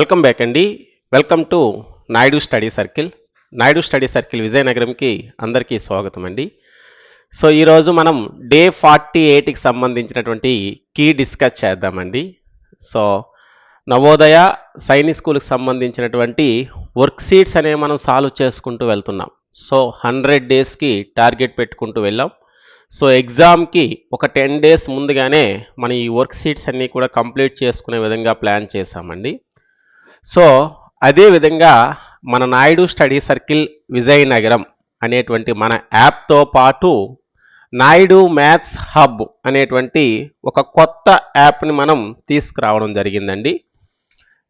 Welcome back అండి. Welcome to Naidu study circle. Naidu study circle విజయనగరంకి అందరికీ స్వాగతం అండి. సో ఈరోజు మనం డే ఫార్టీ ఎయిట్కి సంబంధించినటువంటి కీ డిస్కస్ చేద్దామండి. సో నవోదయ సైనిక్ స్కూల్కి సంబంధించినటువంటి వర్క్ షీట్స్ అనేవి మనం సాల్వ్ చేసుకుంటూ వెళ్తున్నాం. సో హండ్రెడ్ డేస్కి టార్గెట్ పెట్టుకుంటూ వెళ్ళాం. సో ఎగ్జామ్కి ఒక టెన్ డేస్ ముందుగానే మనం ఈ వర్క్ షీట్స్ అన్నీ కూడా కంప్లీట్ చేసుకునే విధంగా ప్లాన్ చేశామండి. సో అదే విధంగా మన నాయుడు స్టడీ సర్కిల్ విజయనగరం అనేటువంటి మన యాప్తో పాటు నాయుడు మ్యాథ్స్ హబ్ అనేటువంటి ఒక కొత్త యాప్ని మనం తీసుకురావడం జరిగిందండి.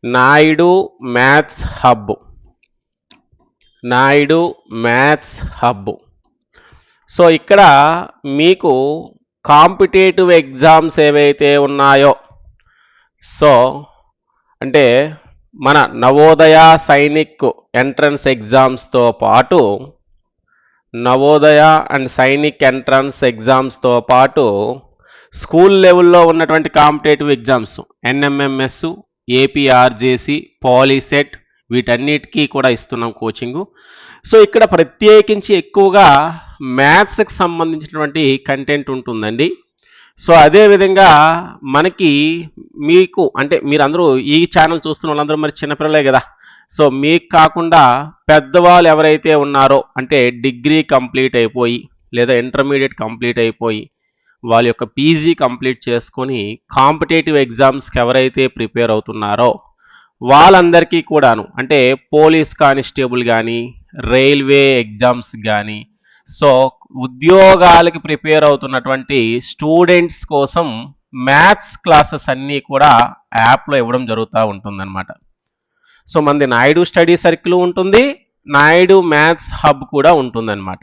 Naidu maths hub. Naidu maths hub. So ఇక్కడ మీకు కాంపిటేటివ్ ఎగ్జామ్స్ ఏవైతే ఉన్నాయో సో అంటే మన నవోదయ సైనిక్ ఎంట్రన్స్ ఎగ్జామ్స్తో పాటు నవోదయ అండ్ సైనిక్ ఎంట్రన్స్ ఎగ్జామ్స్తో పాటు స్కూల్ లెవెల్లో ఉన్నటువంటి competitive exams NMMS APRJC POLYCET వీటన్నిటికీ కూడా ఇస్తున్నాం కోచింగు. సో ఇక్కడ ప్రత్యేకించి ఎక్కువగా మ్యాథ్స్కి సంబంధించినటువంటి కంటెంట్ ఉంటుందండి. సో అదే విధంగా మనకి మీకు అంటే మీరందరూ ఈ ఛానల్ చూస్తున్న వాళ్ళందరూ మరి చిన్నపిల్లలే కదా. సో మీకు కాకుండా పెద్దవాళ్ళు ఎవరైతే ఉన్నారో అంటే డిగ్రీ కంప్లీట్ అయిపోయి లేదా ఇంటర్మీడియట్ కంప్లీట్ అయిపోయి వాళ్ళ యొక్క పీజీ కంప్లీట్ చేసుకొని కాంపిటేటివ్ ఎగ్జామ్స్కి ఎవరైతే ప్రిపేర్ అవుతున్నారో వాళ్ళందరికీ కూడాను అంటే పోలీస్ కానిస్టేబుల్ కానీ రైల్వే ఎగ్జామ్స్ కానీ సో ఉద్యోగాలకి ప్రిపేర్ అవుతున్నటువంటి స్టూడెంట్స్ కోసం మ్యాథ్స్ క్లాసెస్ అన్నీ కూడా యాప్లో ఇవ్వడం జరుగుతూ ఉంటుందన్నమాట. సో మనది నాయుడు స్టడీ సర్కిల్ ఉంటుంది నాయుడు మ్యాథ్స్ హబ్ కూడా ఉంటుందన్నమాట.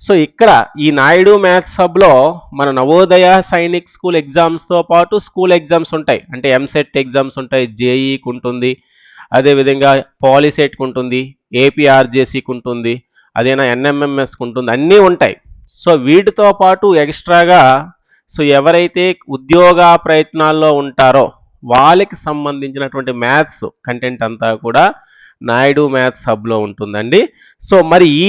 సో ఇక్కడ ఈ నాయుడు మ్యాథ్స్ హబ్లో మన నవోదయ సైనిక్ స్కూల్ ఎగ్జామ్స్తో పాటు స్కూల్ ఎగ్జామ్స్ ఉంటాయి. అంటే ఎంసెట్ ఎగ్జామ్స్ ఉంటాయి జేఈకి ఉంటుంది అదేవిధంగా పాలిసెట్కి ఉంటుంది ఏపీఆర్జేసీకి ఉంటుంది అదేనా ఎన్ఎంఎంఎస్ ఉంటుంది అన్నీ ఉంటాయి. సో వీటితో పాటు ఎక్స్ట్రాగా సో ఎవరైతే ఉద్యోగ ప్రయత్నాల్లో ఉంటారో వాళ్ళకి సంబంధించినటువంటి మ్యాథ్స్ కంటెంట్ అంతా కూడా నాయుడు మ్యాథ్స్ హబ్లో ఉంటుందండి. సో మరి ఈ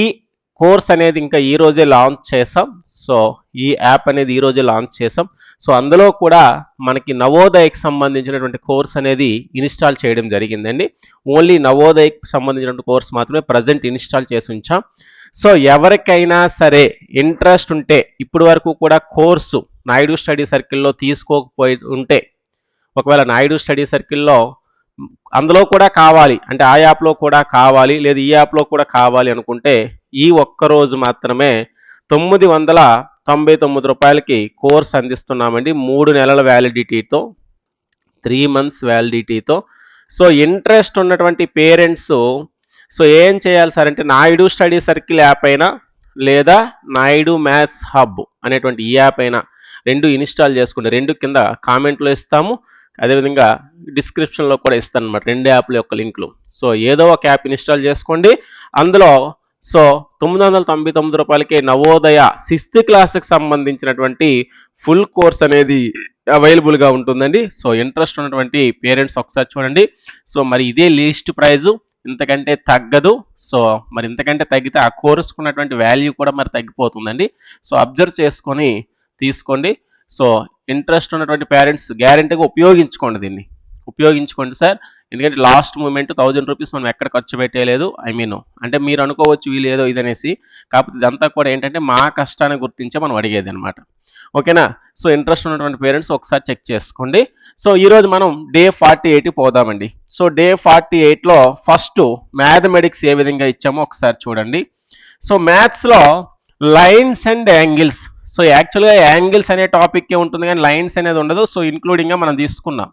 కోర్స్ అనేది ఇంకా ఈ రోజే లాంచ్ చేసాం. సో ఈ యాప్ అనేది ఈ రోజే లాంచ్ చేసాం. సో అందులో కూడా మనకి నవోదయకి సంబంధించినటువంటి కోర్స్ అనేది ఇన్స్టాల్ చేయడం జరిగిందండి. ఓన్లీ నవోదయకి సంబంధించినటువంటి కోర్స్ మాత్రమే ప్రజెంట్ ఇన్స్టాల్ చేసి ఉంచాం. సో ఎవరికైనా సరే ఇంట్రెస్ట్ ఉంటే ఇప్పటి వరకు కూడా కోర్సు నాయుడు స్టడీ సర్కిల్లో తీసుకోకపోయి ఉంటే ఒకవేళ నాయుడు స్టడీ సర్కిల్లో అందులో కూడా కావాలి అంటే ఆ యాప్లో కూడా కావాలి లేదా ఈ యాప్లో కూడా కావాలి అనుకుంటే ఈ ఒక్క రోజు మాత్రమే తొమ్మిది వందల తొంభై తొమ్మిది రూపాయలకి కోర్స్ అందిస్తున్నామండి. మూడు నెలల వ్యాలిడిటీతో త్రీ మంత్స్ వ్యాలిడిటీతో సో ఇంట్రెస్ట్ ఉన్నటువంటి పేరెంట్స్ సో ఏం చేయాలి సార్ అంటే నాయుడు స్టడీ సర్కిల్ యాప్ అయినా లేదా నాయుడు మ్యాథ్స్ హబ్ అనేటువంటి ఈ యాప్ అయినా రెండు ఇన్స్టాల్ చేసుకుంటే రెండు కింద కామెంట్లో ఇస్తాము. అదేవిధంగా డిస్క్రిప్షన్లో కూడా ఇస్తాను అనమాట రెండు యాప్ల యొక్క లింక్లు. సో ఏదో ఒక యాప్ ఇన్స్టాల్ చేసుకోండి. అందులో సో తొమ్మిది వందల తొంభై తొమ్మిది రూపాయలకి నవోదయ సిక్స్త్ క్లాస్కి సంబంధించినటువంటి ఫుల్ కోర్స్ అనేది అవైలబుల్గా ఉంటుందండి. సో ఇంట్రెస్ట్ ఉన్నటువంటి పేరెంట్స్ ఒకసారి చూడండి. సో మరి ఇదే లీస్ట్ ప్రైజు. ఇంతకంటే తగ్గదు. సో మరి ఇంతకంటే తగ్గితే ఆ కోర్సుకు ఉన్నటువంటి వాల్యూ కూడా మరి తగ్గిపోతుందండి. సో అబ్జర్వ్ చేసుకొని తీసుకోండి. సో ఇంట్రెస్ట్ ఉన్నటువంటి పేరెంట్స్ గ్యారెంటీగా ఉపయోగించుకోండి దీన్ని. ఉపయోగించుకోండి సార్. ఎందుకంటే లాస్ట్ మూమెంట్ థౌజండ్ రూపీస్ మనం ఎక్కడ ఖర్చు పెట్టేయలేదు ఐ మీన్ అంటే మీరు అనుకోవచ్చు వీళ్ళు ఏదో ఇదనేసి. కాకపోతే ఇదంతా కూడా ఏంటంటే మా కష్టాన్ని గుర్తించే మనం అడిగేది అనమాట ఓకేనా? సో ఇంట్రెస్ట్ ఉన్నటువంటి పేరెంట్స్ ఒకసారి చెక్ చేసుకోండి. సో ఈరోజు మనం డే ఫార్టీ ఎయిట్ పోదామండి. సో డే ఫార్టీ ఎయిట్లో ఫస్ట్ మ్యాథమెటిక్స్ ఏ విధంగా ఇచ్చామో ఒకసారి చూడండి. సో మ్యాథ్స్లో లైన్స్ అండ్ యాంగిల్స్. సో యాక్చువల్గా యాంగిల్స్ అనే టాపిక్కే ఉంటుంది కానీ లైన్స్ అనేది ఉండదు. సో ఇంక్లూడింగ్గా మనం తీసుకున్నాం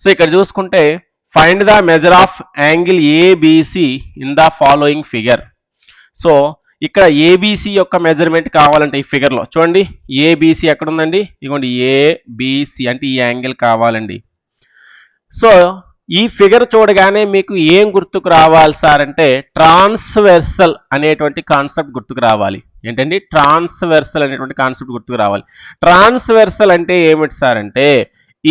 సో ఇక్కడ చూసుకుంటే find the measure of angle ABC in the following figure so ఇక్కడ ఏబిసి యొక్క మెజర్మెంట్ కావాలంటే ఈ ఫిగర్లో చూడండి ఏబిసి ఎక్కడ ఉందండి ఇదిగోండి ఏబిసి అంటే ఈ యాంగిల్ కావాలండి. సో ఈ ఫిగర్ చూడగానే మీకు ఏం గుర్తుకు రావాలి సార్ అంటే ట్రాన్స్వెర్సల్ అనేటువంటి కాన్సెప్ట్ గుర్తుకు రావాలి. ఏంటండి? ట్రాన్స్వెర్సల్ అనేటువంటి కాన్సెప్ట్ గుర్తుకు రావాలి. ట్రాన్స్వెర్సల్ అంటే ఏమిటి సార్ అంటే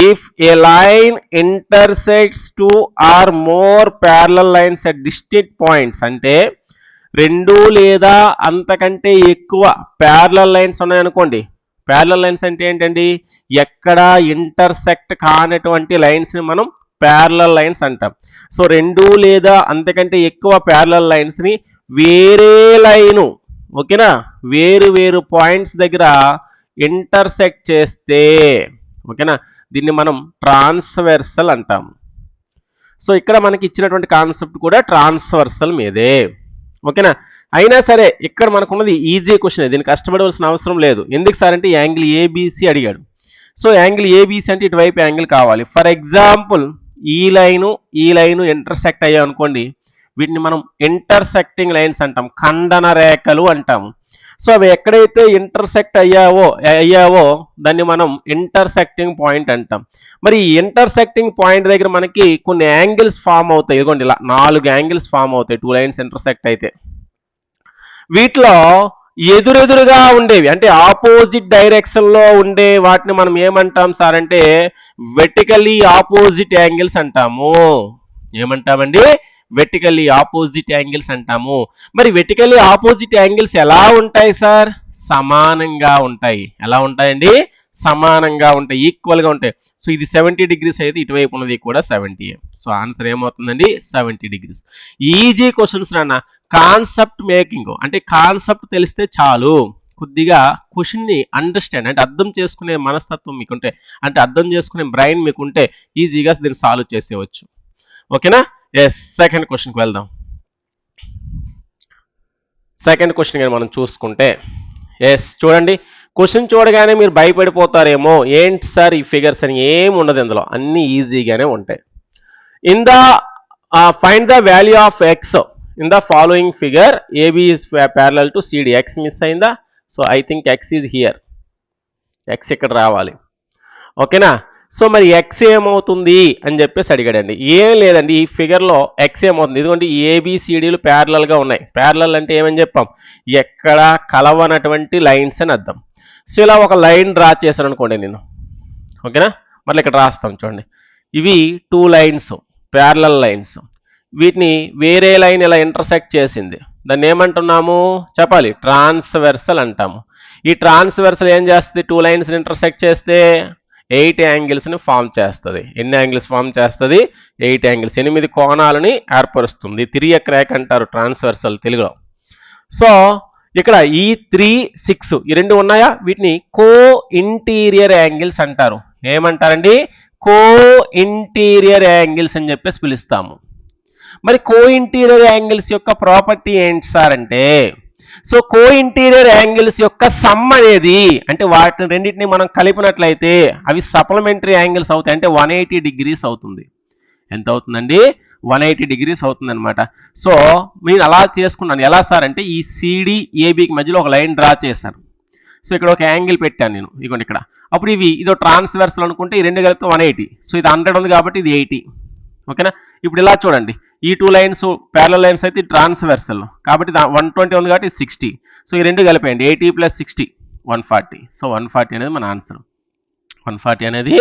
if a line intersects two or more parallel lines at distinct points అంటే రెండు లేదా అంతకంటే ఎక్కువ ప్యారలల్ లైన్స్ ఉన్నాయనుకోండి. ప్యారలల్ లైన్స్ అంటే ఏంటండి? ఎక్కడ ఇంటర్సెక్ట్ కానటువంటి లైన్స్ని మనం ప్యారలల్ లైన్స్ అంటాం. సో రెండు లేదా అంతకంటే ఎక్కువ ప్యారలల్ లైన్స్ని వేరే లైను ఓకేనా? వేరు వేరు పాయింట్స్ దగ్గర ఇంటర్సెక్ట్ చేస్తే ఓకేనా? దీన్ని మనం ట్రాన్స్వర్సల్ అంటాం. సో ఇక్కడ మనకి ఇచ్చినటువంటి కాన్సెప్ట్ కూడా ట్రాన్స్వర్సల్ మీదే. ఓకేనా? అయినా సరే ఇక్కడ మనకున్నది ఈజీ క్వశ్చన్ దీన్ని కష్టపడవలసిన అవసరం లేదు. ఎందుకు సార్ అంటే యాంగిల్ ఏబీసీ అడిగాడు. సో యాంగిల్ ఏబీసీ అంటే ఇటువైపు యాంగిల్ కావాలి. ఫర్ ఎగ్జాంపుల్ ఈ లైను ఈ లైను ఇంటర్సెక్ట్ అయ్యాయి అనుకోండి వీటిని మనం ఇంటర్సెక్టింగ్ లైన్స్ అంటాం. ఖండన రేఖలు అంటాము సో అవి ఎక్కడైతే ఇంటర్సెక్ట్ అయ్యావో అయ్యావో దాన్ని మనం ఇంటర్సెక్టింగ్ పాయింట్ అంటాం. మరి ఈ ఇంటర్సెక్టింగ్ పాయింట్ దగ్గర మనకి కొన్ని యాంగిల్స్ ఫామ్ అవుతాయి. ఇదిగోండి ఇలా నాలుగు యాంగిల్స్ ఫామ్ అవుతాయి. టూ లైన్స్ ఇంటర్సెక్ట్ అయితే. వీటిలో ఎదురెదురుగా ఉండేవి అంటే ఆపోజిట్ డైరెక్షన్లో ఉండే వాటిని మనం ఏమంటాం సార్ అంటే వెటికలీ ఆపోజిట్ యాంగిల్స్ అంటాము. ఏమంటామండి? వెటికలీ ఆపోజిట్ యాంగిల్స్ అంటాము. మరి వెటికలీ ఆపోజిట్ యాంగిల్స్ ఎలా ఉంటాయి సార్ సమానంగా ఉంటాయి. ఎలా ఉంటాయండి? సమానంగా ఉంటాయి ఈక్వల్గా ఉంటాయి. సో ఇది సెవెంటీ డిగ్రీస్ అయితే ఇటువైపు ఉన్నది కూడా సెవెంటీ సో ఆన్సర్ ఏమవుతుందండి? సెవెంటీ డిగ్రీస్ ఈజీ క్వశ్చన్స్ నాన్న. కాన్సెప్ట్ మేకింగ్ అంటే కాన్సెప్ట్ తెలిస్తే చాలు. కొద్దిగా క్వశ్చన్ని అండర్స్టాండ్ అంటే అర్థం చేసుకునే మనస్తత్వం మీకుంటే అంటే అర్థం చేసుకునే బ్రెయిన్ మీకుంటే ఈజీగా దీన్ని సాల్వ్ చేసేవచ్చు ఓకేనా ఎస్ సెకండ్ క్వశ్చన్కి వెళ్దాం. సెకండ్ క్వశ్చన్ కానీ మనం చూసుకుంటే ఎస్ చూడండి. క్వశ్చన్ చూడగానే మీరు భయపడిపోతారేమో ఏంటి సార్ ఈ ఫిగర్స్ అని ఏం ఉండదు ఇందులో అన్ని ఈజీగానే ఉంటాయి. In the find the value of x in the following figure AB is parallel to CD x miss అయిందా? So I think x is here x ఇక్కడ రావాలి. ఓకేనా సో మరి ఎక్స్ ఏమవుతుంది అని చెప్పేసి అడిగాడండి. ఏం లేదండి ఈ ఫిగర్లో ఎక్స్ ఏమవుతుంది? ఎందుకంటే ఏబిసిడీలు ప్యారలల్గా ఉన్నాయి. ప్యారలల్ అంటే ఏమని చెప్పాం? ఎక్కడ కలవనటువంటి లైన్స్ అని అర్థం. సో ఇలా ఒక లైన్ డ్రా చేశాను అనుకోండి నేను. ఓకేనా? మళ్ళీ ఇక్కడ రాస్తాం చూడండి. ఇవి టూ లైన్స్ ప్యారలల్ లైన్స్ వీటిని వేరే లైన్ ఇలా ఇంటర్సెక్ట్ చేసింది. దాన్ని ఏమంటున్నాము? చెప్పాలి ట్రాన్స్వెర్సల్ అంటాము. ఈ ట్రాన్స్వెర్సల్ ఏం చేస్తుంది? టూ లైన్స్ ఇంటర్సెక్ట్ చేస్తే ఎయిట్ యాంగిల్స్ని ఫామ్ చేస్తుంది. ఎన్ని యాంగిల్స్ ఫామ్ చేస్తుంది? Eight angles. ఎనిమిది కోణాలని ఏర్పరుస్తుంది. తిరియ క్రాక్ అంటారు ట్రాన్స్వర్సల్ తెలుగులో. సో ఇక్కడ ఈ త్రీ సిక్స్ ఈ రెండు ఉన్నాయా? వీటిని కో ఇంటీరియర్ యాంగిల్స్ అంటారు. ఏమంటారండి? కో ఇంటీరియర్ యాంగిల్స్ అని చెప్పేసి పిలుస్తాము. మరి కో ఇంటీరియర్ యాంగిల్స్ యొక్క ప్రాపర్టీ ఏంటి సార్ అంటే సో కో ఇంటీరియర్ యాంగిల్స్ యొక్క సమ్ అనేది అంటే వాటిని రెండింటిని మనం కలిపినట్లయితే అవి సప్లిమెంటరీ యాంగిల్స్ అవుతాయి. అంటే వన్ ఎయిటీ డిగ్రీస్ అవుతుంది. ఎంత అవుతుందండి? వన్ ఎయిటీ డిగ్రీస్ అవుతుంది అనమాట సో నేను అలా చేసుకున్నాను. ఎలా సార్? అంటే ఈ సిడి ఏబికి మధ్యలో ఒక లైన్ డ్రా చేశాను సో ఇక్కడ ఒక యాంగిల్ పెట్టాను నేను. ఇదిగోండి ఇక్కడ. అప్పుడు ఇవి ఇదో ట్రాన్స్వర్సల్ అనుకుంటే ఈ రెండు కలిపితే వన్ ఎయిటీ సో ఇది హండ్రెడ్ ఉంది కాబట్టి ఇది ఎయిటీ ఓకేనా? ఇప్పుడు ఇలా చూడండి. ఈ టూ లైన్స్ ప్యారల లైన్స్ అయితే ట్రాన్స్వర్సల్ కాబట్టి వన్ ట్వంటీ ఉంది కాబట్టి సిక్స్టీ సో ఈ రెండు కలిపేయండి. Eighty plus sixty one forty so one forty అనేది మన ఆన్సర్ వన్ ఫార్టీ అనేది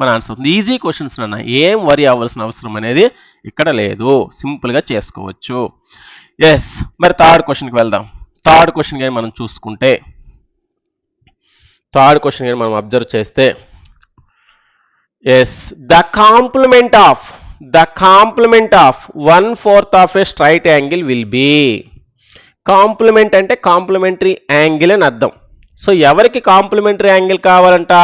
మన ఆన్సర్ అవుతుంది ఈజీ క్వశ్చన్స్ నాన్న. ఏం వరి అవ్వాల్సిన అవసరం అనేది ఇక్కడ లేదు. సింపుల్గా చేసుకోవచ్చు. ఎస్ మరి థర్డ్ క్వశ్చన్కి వెళ్దాం. థర్డ్ క్వశ్చన్ కానీ మనం చూసుకుంటే థర్డ్ క్వశ్చన్ కానీ మనం అబ్జర్వ్ చేస్తే yes the complement of the complement of one fourth of a straight angle will be complement అంటే కాంప్లిమెంటరీ యాంగిల్ అని అర్థం. సో ఎవరికి కాంప్లిమెంటరీ యాంగిల్ కావాలంట?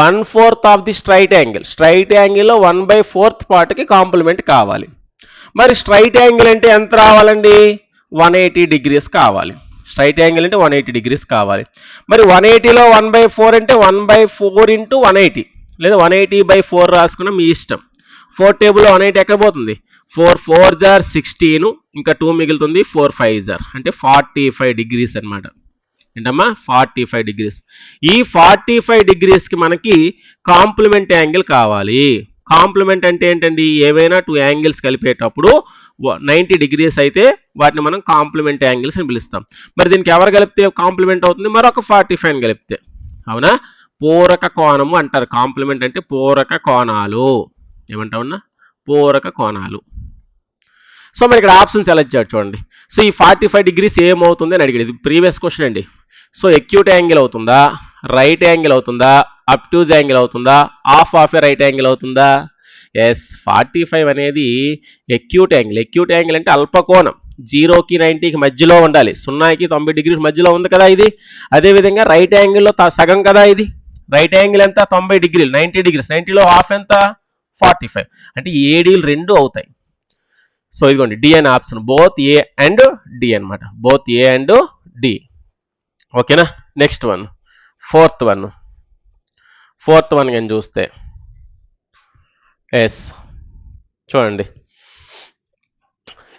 One fourth of the straight angle straight యాంగిల్లో one by fourth పార్ట్కి complement కావాలి. మరి straight angle అంటే ఎంత రావాలండి? వన్ ఎయిటీ డిగ్రీస్ కావాలి. స్ట్రైట్ యాంగిల్ అంటే వన్ ఎయిటీ డిగ్రీస్ కావాలి. మరి వన్ ఎయిటీలో వన్ బై ఫోర్ అంటే one by four into one eighty లేదా వన్ ఎయిటీ బై ఫోర్ రాసుకున్న మీ ఇష్టం. ఫోర్ టేబుల్ వన్ ఎయిటీ ఎక్కడ పోతుంది? ఫోర్ ఫోర్ జార్ సిక్స్టీన్ ఇంకా టూ మిగులుతుంది ఫోర్ ఫైవ్ జార్. అంటే ఫార్టీ ఫైవ్ డిగ్రీస్ అనమాట ఏంటమ్మా? Forty five degrees. ఈ ఫార్టీ ఫైవ్ డిగ్రీస్కి మనకి కాంప్లిమెంట్ యాంగిల్ కావాలి. కాంప్లిమెంట్ అంటే ఏంటండి? ఏవైనా టూ యాంగిల్స్ కలిపేటప్పుడు నైంటీ డిగ్రీస్ అయితే వాటిని మనం కాంప్లిమెంట్ యాంగిల్స్ అని పిలుస్తాం. మరి దీనికి ఎవరు కలిపితే కాంప్లిమెంట్ అవుతుంది? మరొక ఫార్టీ ఫైవ్ కలిపితే. అవునా? పూరక కోణము అంటారు. కాంప్లిమెంట్ అంటే పూరక కోణాలు. ఏమంటామన్నా పూరక కోణాలు. సో మరి ఇక్కడ ఆప్షన్ సెలెక్ట్ ఇచ్చాడు చూడండి. సో ఈ ఫార్టీ ఫైవ్ డిగ్రీస్ ఏమవుతుంది అని అడిగాడు. ఇది ప్రీవియస్ క్వశ్చన్ అండి. సో ఎక్యూట్ యాంగిల్ అవుతుందా? రైట్ యాంగిల్ అవుతుందా? అప్ట్యూజ్ యాంగిల్ అవుతుందా? Half of a right angle అవుతుందా? ఎస్ ఫార్టీ ఫైవ్ అనేది ఎక్యూట్ యాంగిల్ ఎక్యూట్ యాంగిల్ అంటే అల్పకోణం. జీరోకి నైంటీకి మధ్యలో ఉండాలి. సున్నాకి తొంభై డిగ్రీస్ మధ్యలో ఉంది కదా ఇది. అదేవిధంగా రైట్ యాంగిల్లో సగం కదా ఇది. రైట్ యాంగిల్ ఎంత? తొంభై డిగ్రీలు. Ninety degrees. నైంటీలో హాఫ్ ఎంత? Forty five. అంటే ఏడీలు రెండు అవుతాయి. సో ఇదిగోండి డిఎన్ option both A and D అన్నమాట. బోత్ ఏ అండ్ డి ఓకేనా? Next one fourth one fourth one కానీ చూస్తే. ఎస్ చూడండి.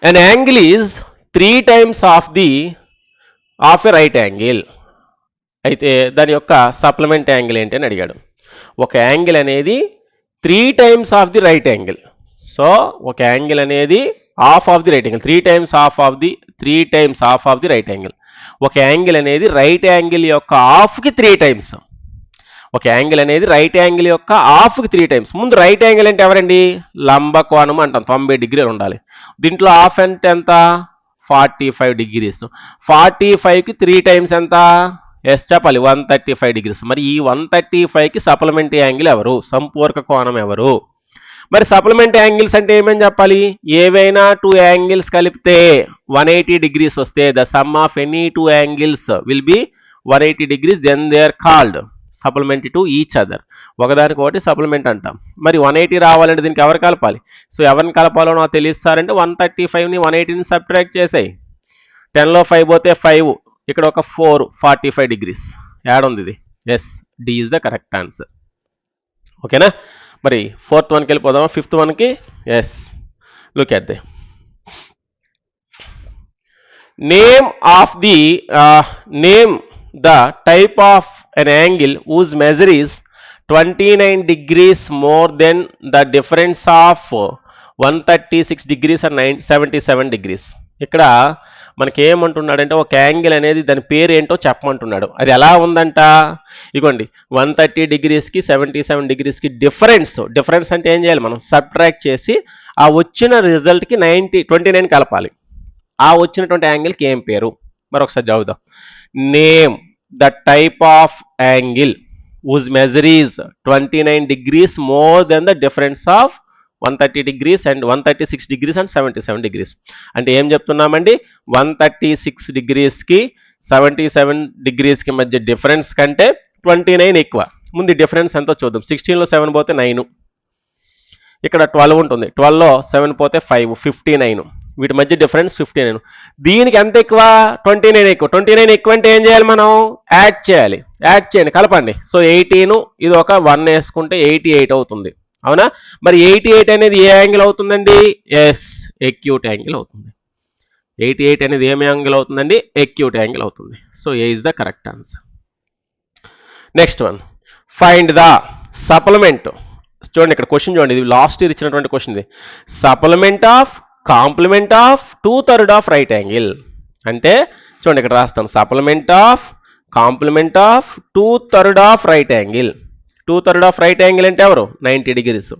An angle is three times of the of a right angle అయితే దాని యొక్క సప్లిమెంట్ యాంగిల్ ఏంటి అని అడిగాడు. ఒక యాంగిల్ అనేది three times of the right angle so ఒక యాంగిల్ అనేది half of the right angle three times half of the three times half of the right angle ఒక యాంగిల్ అనేది రైట్ యాంగిల్ యొక్క హాఫ్కి త్రీ టైమ్స్ ఒక angle అనేది right angle యొక్క హాఫ్కి త్రీ టైమ్స్ ముందు రైట్ యాంగిల్ అంటే ఎవరండి? లంబకోణం అంటాం. తొంభై డిగ్రీలు ఉండాలి. దీంట్లో హాఫ్ అంటే ఎంత? ఫార్టీ ఫైవ్ డిగ్రీస్ ఫార్టీ ఫైవ్కి త్రీ టైమ్స్ ఎంత? ఎస్ చెప్పాలి వన్ థర్టీ ఫైవ్ డిగ్రీస్ మరి ఈ వన్ థర్టీ ఫైవ్కి సప్లిమెంట్ యాంగిల్ ఎవరు? సంపూర్క కోణం ఎవరు? మరి సప్లిమెంట్ యాంగిల్స్ అంటే ఏమని చెప్పాలి? ఏవైనా టూ యాంగిల్స్ కలిపితే వన్ ఎయిటీ డిగ్రీస్ వస్తే the sum of any two angles will be one eighty degrees then they are called supplement to each other ఒకదానికి ఒకటి సప్లిమెంట్ అంటాం. మరి వన్ ఎయిటీ రావాలంటే దీనికి ఎవరు కలపాలి? సో ఎవరిని కలపాలో నాకు తెలియస్తారంటే వన్ థర్టీ ఫైవ్ని వన్ ఎయిటీని సబ్ట్రాక్ట్ చేసాయి. టెన్లో ఫైవ్ పోతే ఫైవ్ ఇక్కడ ఒక four forty five degrees. Add ఉంది ఇది. Yes D is the correct answer ఓకేనా మరి ఫోర్త్ వన్కి వెళ్ళిపోదామా? ఫిఫ్త్ వన్కి? Yes look at the name of the name the type of an angle whose measure is 29 degrees more than the difference of 136 degrees and 9 77 degrees. ఇక్కడ మనకి ఏమంటున్నాడంటే ఒక angle అనేది దాని పేరు ఏంటో చెప్పమంటున్నాడు. అది ఎలా ఉందంట? ఇగోండి వన్ థర్టీ డిగ్రీస్కి సెవెంటీ సెవెన్ డిగ్రీస్కి డిఫరెన్స్. డిఫరెన్స్ అంటే ఏం చేయాలి మనం? సబ్ట్రాక్ట్ చేసి ఆ వచ్చిన రిజల్ట్కి నైంటీ ట్వంటీ నైన్ కలపాలి. ఆ వచ్చినటువంటి యాంగిల్కి ఏం పేరు? మరొకసారి చదువుదాం. Name the type of angle whose measure is 29 degrees more than the difference of one thirty degrees and one thirty six degrees and seventy seven degrees అంటే ఏం చెప్తున్నామండి? 136 డిగ్రీస్కి సెవెంటీ సెవెన్ డిగ్రీస్కి మధ్య డిఫరెన్స్ కంటే ట్వంటీ నైన్ ఎక్కువ. ముందు difference ఎంతో చూద్దాం. సిక్స్టీన్లో సెవెన్ పోతే నైన్ ఇక్కడ ట్వెల్వ్ ఉంటుంది. ట్వెల్వ్లో సెవెన్ పోతే ఫైవ్ ఫిఫ్టీ నైన్ వీటి మధ్య డిఫరెన్స్ ఫిఫ్టీ నైన్ దీనికి ఎంత ఎక్కువ? ట్వంటీ నైన్ ఎక్కువ. ట్వంటీ నైన్ ఎక్కువ అంటే ఏం చేయాలి మనం? యాడ్ చేయాలి. యాడ్ చేయండి. కలపండి. సో ఎయిటీను ఇది ఒక వన్ వేసుకుంటే ఎయిటీ ఎయిట్ అవుతుంది. అవునా? మరి ఎయిటీ ఎయిట్ అనేది ఏ యాంగిల్ అవుతుందండి? ఎస్ ఎక్యూట్ యాంగిల్ అవుతుంది. ఎయిటీ ఎయిట్ అనేది ఏం యాంగిల్ అవుతుందండి? ఎక్యూట్ యాంగిల్ అవుతుంది. So A is the correct answer next one find the supplement చూడండి ఇక్కడ క్వశ్చన్ చూడండి. ఇది లాస్ట్ ఇయర్ ఇచ్చినటువంటి క్వశ్చన్ ఇది. Supplement of complement of two third of right angle అంటే చూడండి ఇక్కడ రాస్తాను. Supplement of complement of two third of right angle two third of right angle అంటే ఎవరు? నైంటీ డిగ్రీస్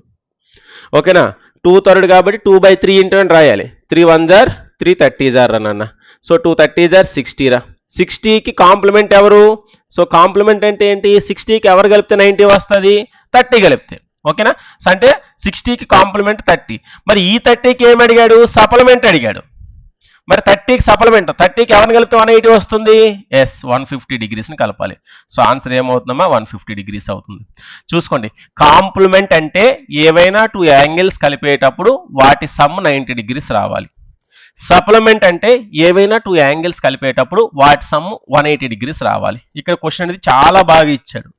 ఓకేనా? టూ థర్డ్ కాబట్టి టూ బై త్రీ ఇంటూ అని రాయాలి. Three one jar three thirty జార్ రా so two thirty jar sixty రా. సిక్స్టీకి కాంప్లిమెంట్ ఎవరు? సో కాంప్లిమెంట్ అంటే ఏంటి? సిక్స్టీకి ఎవరు కలిపితే నైంటీ వస్తుంది? థర్టీ కలిపితే. ఓకేనా? అంటే సిక్స్టీకి కాంప్లిమెంట్ థర్టీ మరి ఈ థర్టీకి ఏం అడిగాడు? సప్లిమెంట్ అడిగాడు. మరి థర్టీకి సప్లిమెంట్ థర్టీకి ఎవరిని కలుపుతాం వన్ ఎయిటీ వస్తుంది? ఎస్ వన్ ఫిఫ్టీ డిగ్రీస్ని కలపాలి. సో ఆన్సర్ ఏమవుతుందమ్మా? వన్ ఫిఫ్టీ డిగ్రీస్ అవుతుంది. చూసుకోండి. కాంప్లిమెంట్ అంటే ఏవైనా టూ యాంగిల్స్ కలిపేటప్పుడు వాటి సమ్ నైంటీ డిగ్రీస్ రావాలి. సప్లిమెంట్ అంటే ఏవైనా టూ యాంగిల్స్ కలిపేటప్పుడు వాటి సమ్ వన్ ఎయిటీ డిగ్రీస్ రావాలి. ఇక్కడ క్వశ్చన్ అనేది చాలా బాగా ఇచ్చాడు.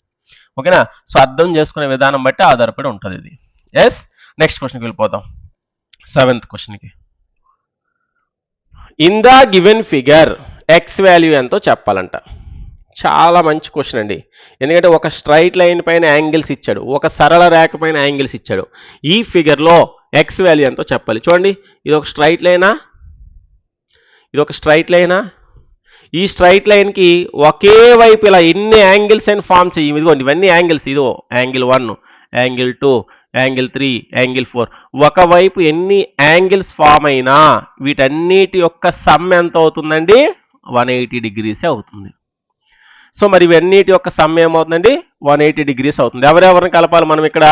ఓకేనా? సో అర్థం చేసుకునే విధానం బట్టి ఆధారపడి ఉంటుంది ఇది. ఎస్ నెక్స్ట్ క్వశ్చన్కి వెళ్ళిపోతాం సెవెంత్ క్వశ్చన్కి in the given figure x value ఎంతో చెప్పాలంట. చాలా మంచి క్వశ్చన్ అండి. ఎందుకంటే ఒక స్ట్రైట్ లైన్ పైన యాంగిల్స్ ఇచ్చాడు ఒక సరళ రేఖ పైన యాంగిల్స్ ఇచ్చాడు. ఈ ఫిగర్లో ఎక్స్ వాల్యూ ఎంతో చెప్పాలి. చూడండి ఇది ఒక స్ట్రైట్ లైనా? ఇది ఒక స్ట్రైట్ లైనా? ఈ స్ట్రైట్ లైన్కి ఒకే వైపు ఇలా ఎన్ని యాంగిల్స్ అండ్ ఫామ్ చేయి. ఇదిగోండి ఇవన్నీ యాంగిల్స్. ఇదో angle one angle two angle three angle four. ఒకవైపు ఎన్ని యాంగిల్స్ ఫామ్ అయినా వీటన్నిటి యొక్క సమ్ ఎంత అవుతుందండి? వన్ ఎయిటీ డిగ్రీసే అవుతుంది. సో మరి ఇవన్నిటి యొక్క సమ్ ఏమవుతుందండి? వన్ ఎయిటీ డిగ్రీస్ అవుతుంది. ఎవరెవరిని కలపాలి మనం ఇక్కడ?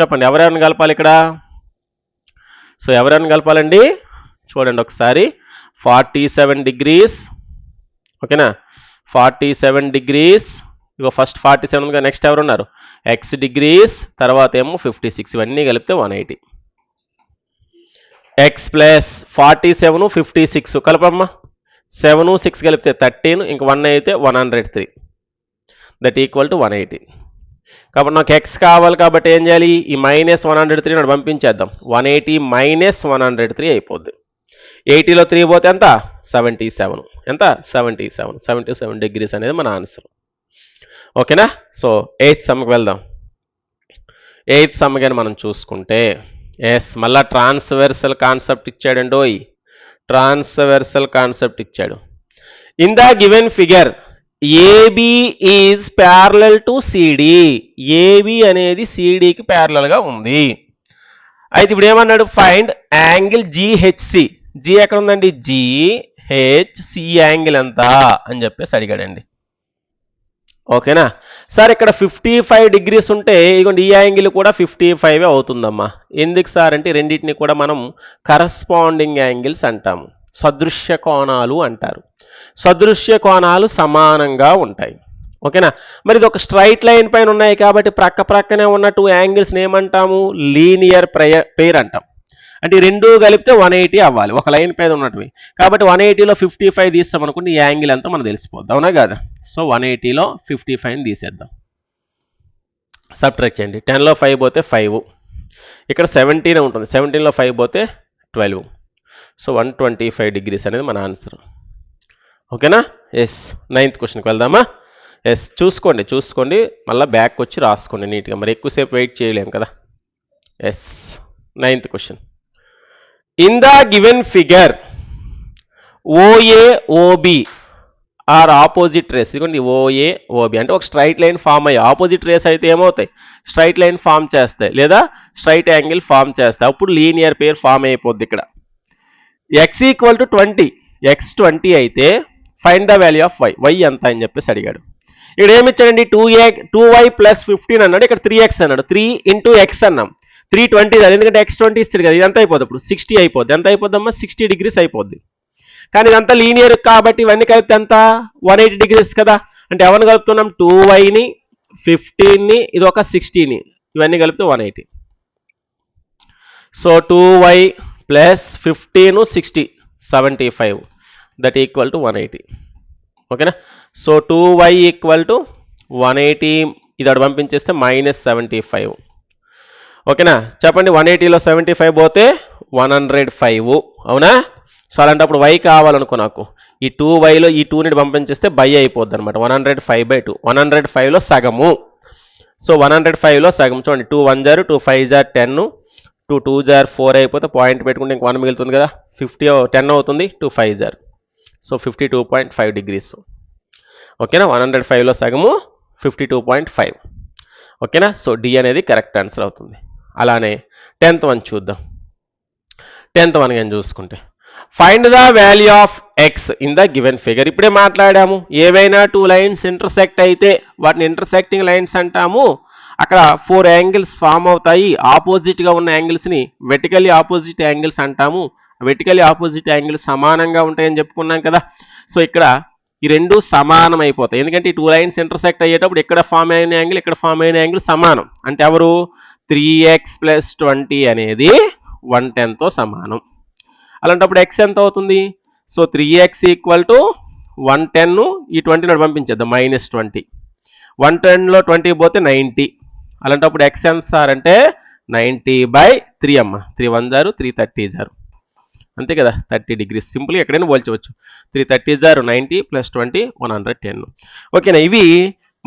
చెప్పండి ఎవరెవరిని కలపాలి ఇక్కడ? సో ఎవరెవరిని కలపాలండి? చూడండి ఒకసారి. Forty seven degrees. ఓకేనా? Forty seven degrees. ఇగో ఫస్ట్ ఫార్టీ సెవెన్గా నెక్స్ట్ ఎవరు ఉన్నారు ఎక్స్ డిగ్రీస్ తర్వాత ఏమో ఫిఫ్టీ సిక్స్ ఇవన్నీ కలిపితే one eighty x plus forty seven fifty six కలపమ్మా. Seven six కలిపితే థర్టీన్ ఇంక వన్ అయితే one hundred three that equal to one eighty కాబట్టి నాకు ఎక్స్ కావాలి కాబట్టి ఏం చేయాలి? ఈ మైనస్ వన్ హండ్రెడ్ త్రీ నాడు పంపించేద్దాం. One eighty minus one hundred three అయిపోద్ది. ఎయిటీలో త్రీ పోతే ఎంత? సెవెంటీ సెవెన్ ఎంత? Seventy seven seventy seven degrees అనేది మన ఆన్సర్ ఓకేనా? సో ఎయిత్ సమ్కి వెళ్దాం. ఎయిత్ సమ్ కానీ మనం చూసుకుంటే ఎస్ మళ్ళా ట్రాన్స్వర్సల్ కాన్సెప్ట్ ఇచ్చాడండి ఓయ్. ట్రాన్స్వర్సల్ కాన్సెప్ట్ ఇచ్చాడు. In the given figure AB is parallel to CD. AB అనేది సిడికి ప్యారలల్గా ఉంది. అయితే ఇప్పుడు ఏమన్నాడు? Find angle GHC. జి ఎక్కడ ఉందండి? జిహెచ్సి యాంగిల్ ఎంత? అని చెప్పేసి అడిగాడండి. ఓకేనా? సార్ ఇక్కడ ఫిఫ్టీ ఫైవ్ డిగ్రీస్ ఉంటే ఇగోండి ఈ యాంగిల్ కూడా ఫిఫ్టీ ఫైవ్ అవుతుందమ్మా. ఎందుకు సార్ అంటే రెండింటిని కూడా మనం కరస్పాండింగ్ యాంగిల్స్ అంటాము. సదృశ్య కోణాలు అంటారు. సదృశ్య కోణాలు సమానంగా ఉంటాయి. ఓకేనా? మరి ఇది ఒక స్ట్రైట్ లైన్ పైన ఉన్నాయి కాబట్టి ప్రక్క ప్రక్కనే ఉన్న టూ యాంగిల్స్ని ఏమంటాము? లీనియర్ ప్రయ పేర్ అంటాం అంటే రెండు కలిపితే వన్ ఎయిటీ అవ్వాలి. ఒక లైన్ పైన ఉన్నట్టు కాబట్టి వన్ ఎయిటీలో ఫిఫ్టీ ఫైవ్ తీస్తాం అనుకుంటే ఈ యాంగిల్ అంతా మనకు తెలిసిపోద్ది. అవునా కదా? సో వన్ ఎయిటీలో ఫిఫ్టీ ఫైవ్ తీసేద్దాం. సబ్ట్రాక్ట్ చేయండి. టెన్లో ఫైవ్ పోతే ఫైవ్ ఇక్కడ సెవెంటీన్ ఉంటుంది. సెవెంటీన్లో ఫైవ్ పోతే twelve so one twenty five degrees అనేది మన ఆన్సర్ ఓకేనా? ఎస్ నైన్త్ క్వశ్చన్కి వెళ్దామా? ఎస్ చూసుకోండి చూసుకోండి. మళ్ళీ బ్యాక్ వచ్చి రాసుకోండి నీట్గా మరి ఎక్కువసేపు వెయిట్ చేయలేం కదా? Yes ninth question in the given figure OA OB are opposite rays ఇదిగోండి ఓఏ ఓబి అంటే ఒక స్ట్రైట్ లైన్ ఫామ్ అయ్యి. ఆపోజిట్ రేస్ అయితే ఏమవుతాయి? స్ట్రైట్ లైన్ ఫామ్ చేస్తాయి. లేదా స్ట్రైట్ యాంగిల్ ఫామ్ చేస్తాయి. అప్పుడు లీనియర్ పేర్ ఫామ్ అయిపోద్ది ఇక్కడ. X equal to twenty x twenty అయితే find the value of y y ఎంత అని చెప్పేసి అడిగాడు. ఇక్కడ ఏమిచ్చాడండి two a two y plus fifteen అన్నాడు. ఇక్కడ త్రీ ఎక్స్ అన్నాడు. త్రీ ఇంటూ ఎక్స్ అన్నాం. త్రీ ట్వంటీ అది ఎందుకంటే ఎక్స్ ట్వంటీ ఇస్తాడు కదా ఇదంతా అయిపోద్ది ఇప్పుడు సిక్స్టీ అయిపోద్ది. ఎంత అయిపోద్దమ్మా? సిక్స్టీ డిగ్రీస్ అయిపోద్ది. కానీ ఇదంతా లీనియర్ కాబట్టి ఇవన్నీ కలిపితే ఎంత? వన్ ఎయిటీ డిగ్రీస్ కదా. అంటే ఎవరిని కలుపుతున్నాం? టూ వైని ఫిఫ్టీన్ని ఇది ఒక సిక్స్టీని ఇవన్నీ కలిపితే one eighty so two y plus fifteen sixty seventy five that equal to one eighty ఓకేనా so two y equal to one eighty ఇది అటు పంపించేస్తే మైనస్ సెవెంటీ ఫైవ్ ఓకేనా? చెప్పండి వన్ ఎయిటీలో సెవెంటీ ఫైవ్ పోతే వన్ హండ్రెడ్ ఫైవ్ అవునా? So అలాంటప్పుడు వై కావాలనుకో నాకు. ఈ టూ వైలో ఈ టూని పంపించేస్తే బై అయిపోద్ది అనమాట one hundred five by two one hundred ఫైవ్లో సగము. సో వన్ హండ్రెడ్ ఫైవ్లో సగం. చూడండి two one are two five are ten two two are four అయిపోతే పాయింట్ పెట్టుకుంటే ఇంక వన్ మిగులుతుంది కదా. ఫిఫ్టీ టెన్ అవుతుంది two five are so fifty two point five degrees ఓకేనా? వన్ హండ్రెడ్ ఫైవ్లో సగము ఫిఫ్టీ టూ పాయింట్ ఫైవ్ ఓకేనా? సో డి అనేది కరెక్ట్ ఆన్సర్ అవుతుంది. అలానే టెన్త్ వన్ చూద్దాం. టెన్త్ వన్ కానీ చూసుకుంటే. Find the value of x in the given figure ఇప్పుడే మాట్లాడాము. ఏవైనా టూ లైన్స్ ఇంటర్సెక్ట్ అయితే వాటిని ఇంటర్సెక్టింగ్ లైన్స్ అంటాము. అక్కడ ఫోర్ యాంగిల్స్ ఫామ్ అవుతాయి. ఆపోజిట్గా ఉన్న యాంగిల్స్ని వెటికలీ ఆపోజిట్ యాంగిల్స్ అంటాము. వెటికలీ ఆపోజిట్ యాంగిల్స్ సమానంగా ఉంటాయని చెప్పుకున్నాం కదా. సో ఇక్కడ ఈ రెండు సమానం అయిపోతాయి ఎందుకంటే ఈ టూ లైన్స్ ఇంటర్సెక్ట్ అయ్యేటప్పుడు ఇక్కడ ఫామ్ అయిన యాంగిల్ ఇక్కడ ఫామ్ అయిన యాంగిల్ సమానం. అంటే ఎవరు? త్రీ ఎక్స్ ప్లస్ ట్వంటీ అనేది వన్ టెన్తో సమానం. అలాంటప్పుడు ఎక్స్ ఎంత అవుతుంది? So three x equal to one ten ఈ ట్వంటీ నాడు పంపించేద్దాం మైనస్ ట్వంటీ వన్ టెన్లో ట్వంటీ పోతే నైంటీ అలాంటప్పుడు ఎక్స్ ఎంత సార్ అంటే నైంటీ బై త్రీ అమ్మ. Three one are three thirty are. అంతే కదా థర్టీ డిగ్రీస్ సింపుల్గా ఎక్కడైనా పోల్చవచ్చు. Three thirty are ninety plus twenty one hundred ten ఓకేనా ఇవి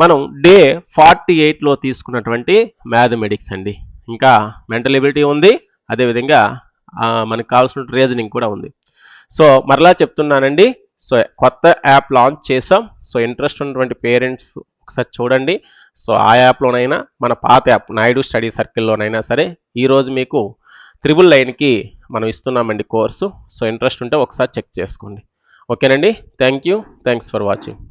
మనం డే ఫార్టీ ఎయిట్లో తీసుకున్నటువంటి మ్యాథమెటిక్స్ అండి. ఇంకా మెంటల్ ఎబిలిటీ ఉంది అదేవిధంగా మనకు కావాల్సిన రీజనింగ్ కూడా ఉంది. సో మరలా చెప్తున్నానండి. సో కొత్త యాప్ లాంచ్ చేసాం సో ఇంట్రెస్ట్ ఉన్నటువంటి పేరెంట్స్ ఒకసారి చూడండి. సో ఆ యాప్లోనైనా మన పాత యాప్ నాయుడు స్టడీ సర్కిల్లోనైనా సరే ఈరోజు మీకు త్రిబుల్ లైన్కి మనం ఇస్తున్నామండి కోర్సు. సో ఇంట్రెస్ట్ ఉంటే ఒకసారి చెక్ చేసుకోండి. ఓకేనండి. Thank you. Thanks for watching.